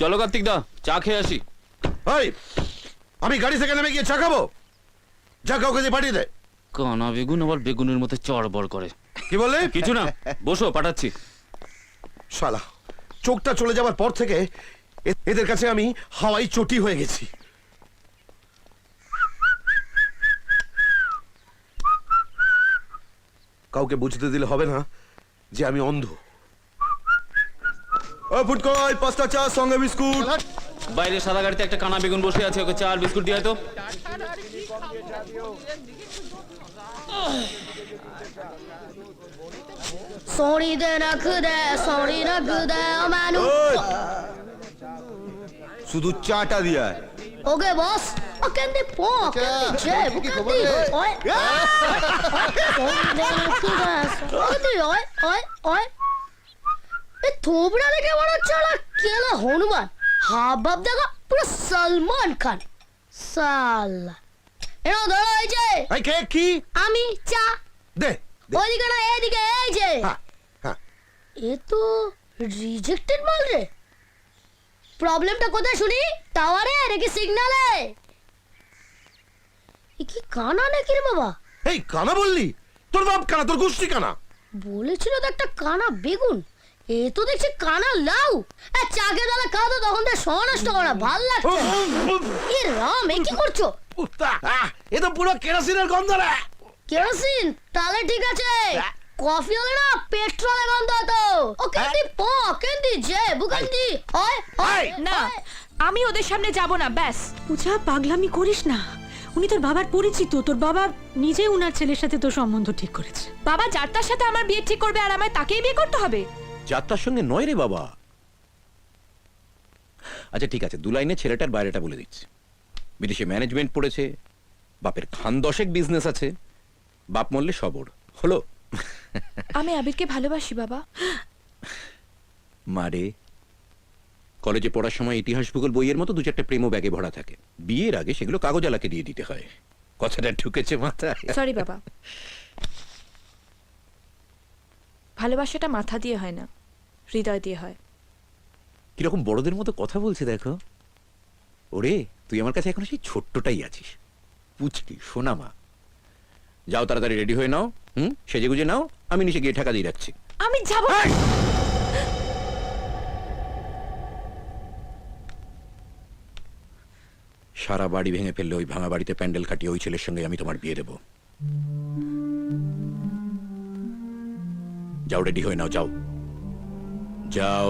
চলো কার্তিক দা চা খেয়ে আসি। ওই আমি গাড়ি থেকে নেমে গিয়ে চা খাব? যা কাউকে দিয়ে পাঠিয়ে দে। কানা বেগুন আবার বেগুনের মতো চড়বড় করে। কি বললে? কিছু না বসো পাঠাচ্ছি। শালা চোখটা চলে যাওয়ার পর থেকে এদের কাছে আমি হাওয়াই চটি হয়ে গেছি। কাউকে বুঝতে দিলে হবে না যে আমি অন্ধ। ও ফুটকল পাঁচটা চা সঙ্গে বিস্কুট। বাইরে সাদা গাড়িতে একটা কানা বেগুন বসে আছে ওকে চার বিস্কুট দিয়ে তো। সরি দে রাখ দে সরি রাখ দে মানু। শুধু চাটা দিয়া ওকে বস ওকে পো ওখানে যে থোবড়া দেখে মনে হচ্ছে ওরা কেলা হনুমান। হাব দেখো পুরো সলমান খান। সাল্লা। এরা ধরো এই যে। এই কে কি? আমি চা। দে। ওইদিকে না এইদিকে এই যে। হ্যাঁ হ্যাঁ। এ তো রিজেক্টেড মাল রে। প্রবলেমটা কোথায় শুনি? টাওয়ারে নাকি সিগনালে? এ কি কানা নাকি রে বাবা? এই কানা বললি? তোর বাপ কানা তোর গোষ্ঠী কানা। বলেছিল তো একটা কানা বেগুন। এ তো দেখছি কানা লাউ। এ চাকে খাও তো তখন তো সময় নষ্ট করা ভালো লাগছে এ রাম এ কি করছ? এ তো পুরো কেরোসিনের গন্ধ রে। কেরোসিন? তাহলে ঠিক আছে। কফি হলে না পেট্রোলে গন্ধ হতো। ও কেন্দি প কেন্দি জে বুকেন্দি হয় হয় না আমি ওদের সামনে যাব না ব্যাস। পূজা পাগলামি করিস না। উনি তোর বাবার পরিচিত তোর বাবা নিজে উনার ছেলের সাথে তোর সম্বন্ধ ঠিক করেছে। বাবা যার তার সাথে আমার বিয়ে ঠিক করবে আর আমায় তাকেই বিয়ে করতে হবে? যাত্রার সঙ্গে নয় রে বাবা। আচ্ছা ঠিক আছে দু লাইনে ছেলেটার বাইরেটা বলে দিচ্ছি। বিদেশে ম্যানেজমেন্ট পড়েছে বাপের খান দশেক বিজনেস আছে বাপ মরলে সবর হলো? আমি আবিরকে ভালোবাসি বাবা। মারে কলেজে পড়ার সময় ইতিহাস ভূগোল বইয়ের মতো দু চারটে প্রেমও ব্যাগে ভরা থাকে। বিয়ের আগে সেগুলো কাগজ আলাকে দিয়ে দিতে হয়। কথাটা ঢুকেছে মাথায়। সরি বাবা। ভালোবাসাটা মাথা দিয়ে হয় না। হৃদয় দিয়ে হয়। কীরকম বড়দের মতো কথা বলছে দেখো। ওরে তুই আমার কাছে এখন সেই ছোট্টটাই আছিস। পুচকি সোনামা যাও তাড়াতাড়ি রেডি হয়ে নাও হুম? সেজে গুজে নাও আমি নিচে গিয়ে ঠাকা দিয়ে রাখছি। আমি যাব। সারা বাড়ি ভেঙে ফেললে ওই ভাঙা বাড়িতে প্যান্ডেল কাটিয়ে ওই ছেলের সঙ্গে আমি তোমার বিয়ে দেব। যাও রেডি হয়ে নাও যাও। যাও